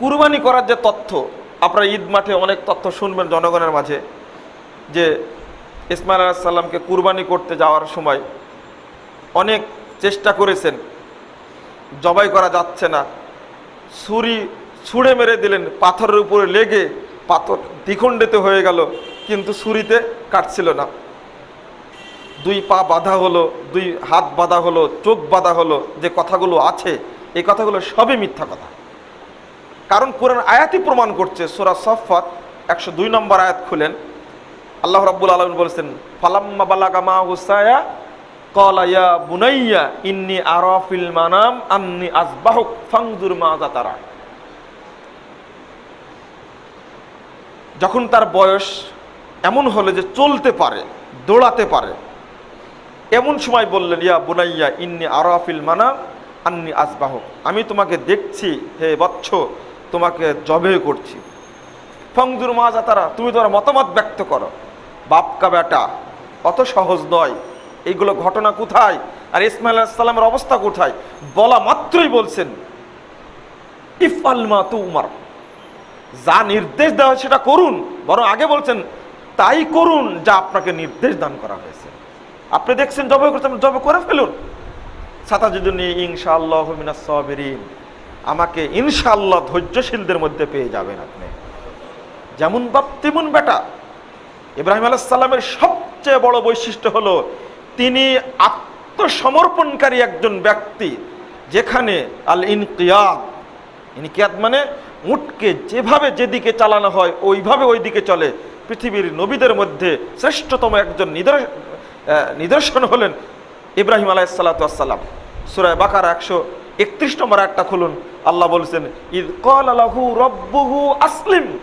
কুরবানি করার যে তথ্য, আপনারা ঈদ মাঠে অনেক তথ্য শুনবেন জনগণের মাঝে, যে ইসমাইল আলাহিসাল্লামকে কুরবানি করতে যাওয়ার সময় অনেক চেষ্টা করেছেন, জবাই করা যাচ্ছে না, ছুরি ছুঁড়ে মেরে দিলেন, পাথরের উপরে লেগে পাথর দ্বিখণ্ডিত হয়ে গেল, কিন্তু ছুরিতে কাটছিল না। দুই পা বাঁধা হলো, দুই হাত বাঁধা হলো, চোখ বাঁধা হলো, যে কথাগুলো আছে, এই কথাগুলো সবই মিথ্যা কথা। কারণ কোরআন আয়াতই প্রমাণ করছে সোরা সফাত একশো দুই নম্বর আয়াত খুলেন। আল্লাহ রাব্বুল আলম বলেছেন, ফালাম্মা বালাগা মা হুসায়া কলাইয়া বুনাইয়া, ইন্নি আরাফিল মানাম, আন্নি আসবাহুক ফাংজুর মা তারা। যখন তার বয়স এমন হলো যে চলতে পারে, দৌড়াতে পারে, এমন সময় বললেন, ইয়া বুনাইয়া, ইন্নি আরাফিল মানাম, আন্নি আসবাহক আমি তোমাকে দেখছি, হে বৎস তোমাকে জবে করছি। ফংজুর মাজা তারা, তুমি তোমার মতামত ব্যক্ত করো। বাপকা বেটা, অত সহজ নয়। এইগুলো ঘটনা কোথায়? আর ইসমাইল সাল্লামের অবস্থা কোথায়? বলা মাত্রই বলছেন ইফ আলমা তু উমার যা নির্দেশ দেওয়া সেটা করুন। বরং আগে বলছেন, তাই করুন যা আপনাকে নির্দেশ দান করা হয়েছে। আপনি দেখছেন জবে করছেন, জবে করে ফেলুন। সাতা যদি ইনশাআল্লাহ মিনাস সাবিরিন। আমাকে ইনশাআল্লাহ ধৈর্যশীলদের মধ্যে পেয়ে যাবেন আপনি। যেমন বাপ তেমন বেটা, ইব্রাহিম আলাইসাল্লামের সবচেয়ে বড় বৈশিষ্ট্য হলো তিনি আত্মসমর্পণকারী একজন ব্যক্তি, যেখানে আল ইনকিয়াদ ইনকিয়াদ মানে উটকে যেভাবে যেদিকে চালানো হয়, ওইভাবে ওই দিকে চলে। পৃথিবীর নবীদের মধ্যে শ্রেষ্ঠতম একজন নিদর্শ নিদর্শন হলেন ইব্রাহিম আলাইসাল্লাতাম সুরায় বাকার একশো একত্রিশ নম্বর একটা খুলুন। আল্লাহ বলছেন, ইদ কল আলাহু রব্বুহু আসলিম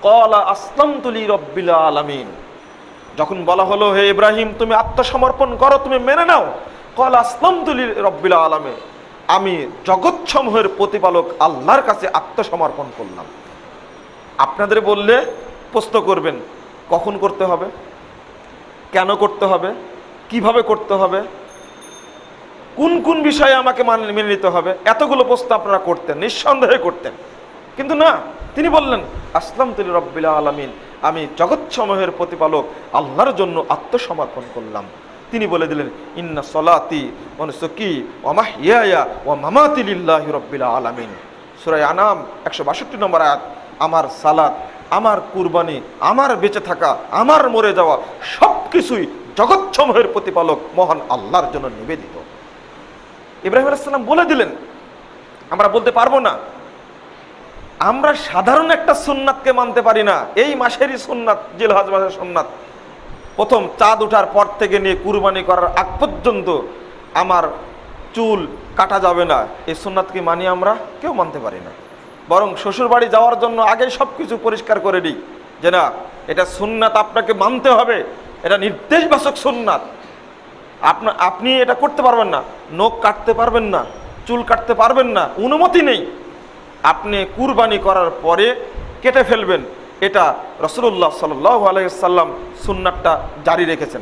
কলা আসলাম তুলি রব্বিল আলামিন। যখন বলা হলো, হে ইব্রাহিম, তুমি আত্মসমর্পণ করো, তুমি মেনে নাও। কল আসলাম তুলি রব্বিল আলামে আমি জগৎসমূহের প্রতিপালক আল্লাহর কাছে আত্মসমর্পণ করলাম। আপনাদের বললে প্রশ্ন করবেন, কখন করতে হবে? কেন করতে হবে? কীভাবে করতে হবে? কোন কোন বিষয়ে আমাকে মানে নিতে হবে? এতগুলো প্রশ্ন আপনারা করতেন, নিঃসন্দেহে করতেন। কিন্তু না, তিনি বললেন আসলাম তুলি রব্বিল আলমিন। আমি জগৎসমূহের প্রতিপালক, আল্লাহর জন্য আত্মসমর্পণ করলাম। তিনি বলে দিলেন, ইন্না সলাতি মনসকি ওমাহ ও মামাতিল্লাহ রব্বিল আলমিন। সুরাই আনাম, একশো বাষট্টি নম্বর আয়াত, আমার সালাত, আমার কুরবানি, আমার বেঁচে থাকা, আমার মরে যাওয়া সব কিছুই জগৎসমূহের প্রতিপালক, মহান আল্লাহর জন্য নিবেদিত। ইব্রাহিম আলাইসাল্লাম বলে দিলেন, আমরা বলতে পারব না। আমরা সাধারণ একটা সুন্নাতকে মানতে পারি না। এই মাসেরই সুন্নাত, জিলহাজ মাসের সুন্নাত। প্রথম চাঁদ ওঠার পর থেকে নিয়ে কুরবানি করার আগ পর্যন্ত আমার চুল কাটা যাবে না। এই সুন্নাতকে মানি আমরা? কেউ মানতে পারি না। বরং শ্বশুর বাড়ি যাওয়ার জন্য আগে সব কিছু পরিষ্কার করে দিই যে না, এটা সুন্নাত আপনাকে মানতে হবে। এটা নির্দেশবাচক সুন্নাত। আপনা, আপনি এটা করতে পারবেন না। নখ কাটতে পারবেন না, চুল কাটতে পারবেন না, অনুমতি নেই। আপনি কুরবানি করার পরে কেটে ফেলবেন। এটা রসুল্লাহ সাল্লাহ আলাইসাল্লাম সুন্নাতটা জারি রেখেছেন।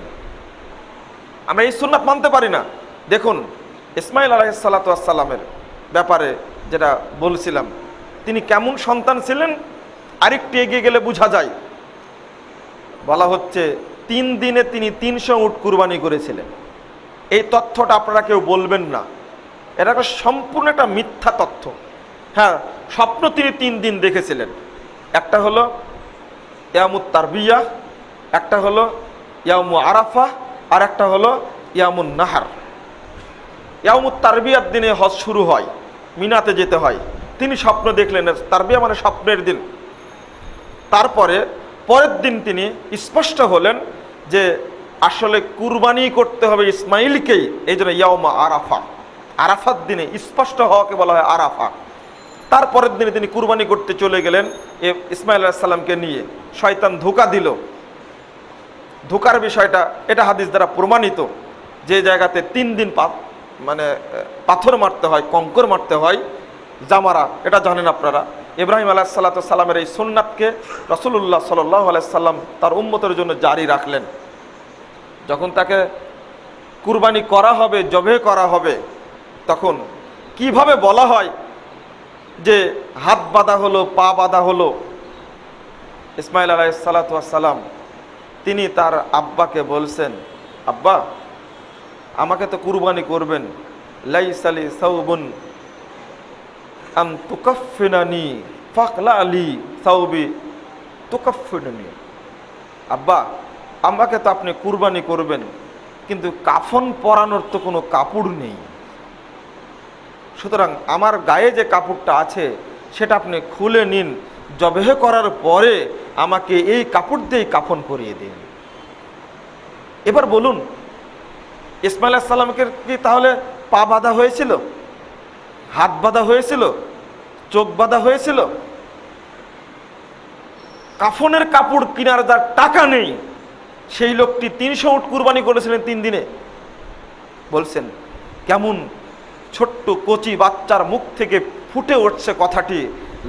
আমরা এই সুন্নাত মানতে পারি না। দেখুন, ইসমাইল আলাইসাল্লাতামের ব্যাপারে যেটা বলছিলাম, তিনি কেমন সন্তান ছিলেন? আরেকটি এগিয়ে গেলে বোঝা যায়। বলা হচ্ছে, তিন দিনে তিনি তিনশো উট কুরবানি করেছিলেন। এই তথ্যটা আপনারা কেউ বলবেন না। এটা সম্পূর্ণ একটা মিথ্যা তথ্য। হ্যাঁ স্বপ্ন তিনি তিন দিন দেখেছিলেন। একটা হলো ইয়ামুত তারবিয়া, একটা হলো ইয়ামু আরাফা, আর একটা হলো ইয়ামুন নাহার। ইয়ামুত তারবিয়ার দিনে হজ শুরু হয়, মিনাতে যেতে হয়। তিনি স্বপ্ন দেখলেন, তারবিয়া মানে স্বপ্নের দিন। তারপরে পরের দিন তিনি স্পষ্ট হলেন যে আসলে কুরবানি করতে হবে ইসমাইলকেই। এই জন্য ইয়ামা আরাফা। আরাফার দিনে স্পষ্ট হওয়াকে বলা হয় আরাফা। তারপরের দিনে তিনি কুরবানি করতে চলে গেলেন ইসমাইল আলাহিসাল্লামকে নিয়ে। শয়তান ধোকা দিল। ধোকার বিষয়টা এটা হাদিস দ্বারা প্রমাণিত। যে জায়গাতে তিন দিন মানে পাথর মারতে হয়, কঙ্কর মারতে হয়, জামারা, এটা জানেন আপনারা। ইব্রাহিম আলাহ সাল্লা সাল্লামের এই সুন্নাতকে রসুল্লাহ সাল্লাহ আলাইসাল্লাম তার উম্মতের জন্য জারি রাখলেন। যখন তাকে কুরবানি করা হবে জবে করা হবে, তখন কীভাবে বলা হয় যে হাত বাঁধা হলো, পা বাঁধা হলো? ইসমাইল আলাইসালাম তিনি তার আব্বাকে বলছেন, আব্বা, আমাকে তো কুরবানি করবেন। লাইসালি সাউবুন আম তুকাফিনানি ফাকলা আলী সাউবি তুকাফিনানি আব্বা আমাকে তো আপনি কুরবানি করবেন, কিন্তু কাফন পরানোর তো কোনো কাপড় নেই। সুতরাং আমার গায়ে যে কাপড়টা আছে, সেটা আপনি খুলে নিন জবেহ করার পরে আমাকে এই কাপড় দিয়েই কাফন করিয়ে দিন। এবার বলুন, ইসমাইল সাল্লামকে কি তাহলে পা বাঁধা হয়েছিল? হাত বাঁধা হয়েছিল? চোখ বাঁধা হয়েছিল? কাফনের কাপড় কেনার যার টাকা নেই সেই লোকটি তিনশো উট কুরবানি করেছিলেন তিন দিনে। বলছেন, কেমন ছোট্ট কচি বাচ্চার মুখ থেকে ফুটে উঠছে কথাটি।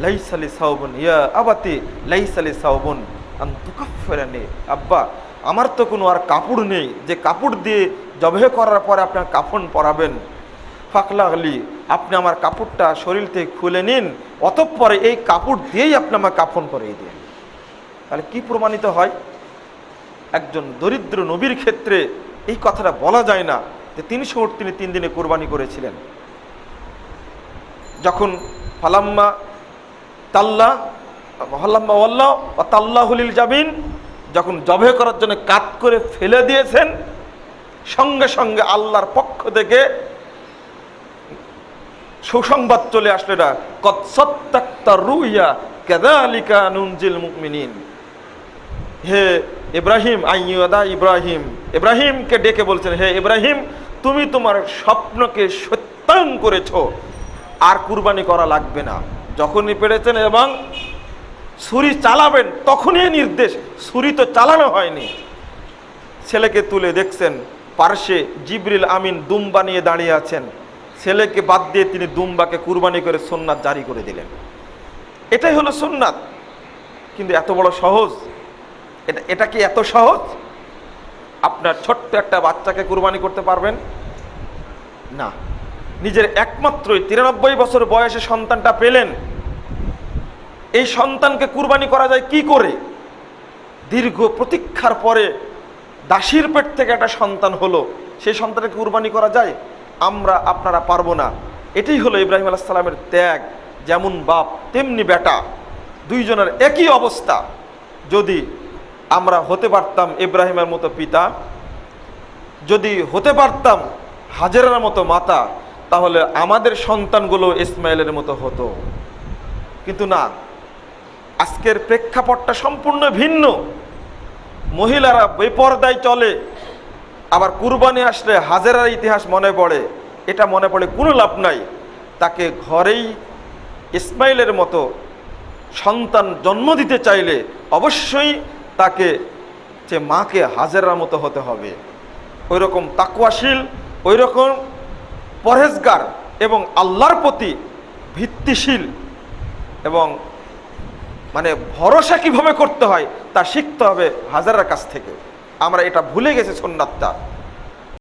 লাইসালি সাউবন, ইয়া আবাতি, লাইসালি সাউবন আন্তুকাফেরানি আব্বা, আমার তো কোনো আর কাপড় নেই। যে কাপড় দিয়ে জবে করার পরে আপনার কাফন পরাবেন। ফাকলা আলি, আপনি আমার কাপড়টা শরীর থেকে খুলে নিন, অতঃপরে এই কাপড় দিয়েই আপনি আমার কাফন পরিয়ে দিন তাহলে কি প্রমাণিত হয়? একজন দরিদ্র নবীর ক্ষেত্রে এই কথাটা বলা যায় না যে তিনশো উট তিনি তিন দিনে কোরবানি করেছিলেন। যখন ফালাম্মা তাল্লা ওয়াল্লাহ বা তাল্লাহুলিল জামিন যখন জবে করার জন্য কাত করে ফেলে দিয়েছেন, সঙ্গে সঙ্গে আল্লাহর পক্ষ থেকে সুসংবাদ চলে আসলে না কত সত্যাক্তা রুইয়া কেদালিকা নুনজিল মুকমিনিন হে ইব্রাহিম, আইয়দা ইব্রাহিম। ইব্রাহিমকে ডেকে বলছেন, হে ইব্রাহিম, তুমি তোমার স্বপ্নকে সত্যায়ন করেছ। আর কুরবানি করা লাগবে না। যখনই পেরেছেন এবং ছুরি চালাবেন, তখনই নির্দেশ, ছুরি তো চালানো হয়নি। ছেলেকে তুলে দেখছেন, পার্শ্বে জিবরিল আমিন দুম্বা নিয়ে দাঁড়িয়ে আছেন। ছেলেকে বাদ দিয়ে তিনি দুম্বাকে কুরবানি করে সোননাথ জারি করে দিলেন। এটাই হলো সোননাথ কিন্তু এত বড় সহজ। এটা এটা কি এত সহজ? আপনার ছোট্ট একটা বাচ্চাকে কুরবানি করতে পারবেন? না। নিজের একমাত্রই তিরানব্বই বছর বয়সে সন্তানটা পেলেন। এই সন্তানকে কুরবানি করা যায় কি করে? দীর্ঘ প্রতীক্ষার পরে দাসির পেট থেকে একটা সন্তান হলো। সেই সন্তানকে কুরবানি করা যায়? আমরা, আপনারা পারব না। এটাই হলো ইব্রাহিম আলাহ সালামের ত্যাগ। যেমন বাপ, তেমনি বেটা। দুইজনের একই অবস্থা। যদি আমরা হতে পারতাম ইব্রাহিমের মতো পিতা। যদি হতে পারতাম হাজেরার মতো মাতা, তাহলে আমাদের সন্তানগুলো ইসমাইলের মতো হতো। কিন্তু না, আজকের প্রেক্ষাপটটা সম্পূর্ণ ভিন্ন। মহিলারা বেপরদায় চলে, আবার কুরবানি আসলে হাজেরার ইতিহাস মনে পড়ে। এটা মনে পড়ে কোনো লাভ নাই। তাকে ঘরেই ইসমাইলের মতো সন্তান জন্ম দিতে চাইলে অবশ্যই তাকে যে মাকে হাজেরার মতো হতে হবে। ওই রকম তাকুয়াশীল ওই রকম পরহেজগার এবং আল্লাহর প্রতি ভিত্তিশীল এবং মানে ভরসা কীভাবে করতে হয় তা শিখতে হবে হাজারার কাছ থেকে। আমরা এটা ভুলে গেছি সন্ন্যাতটা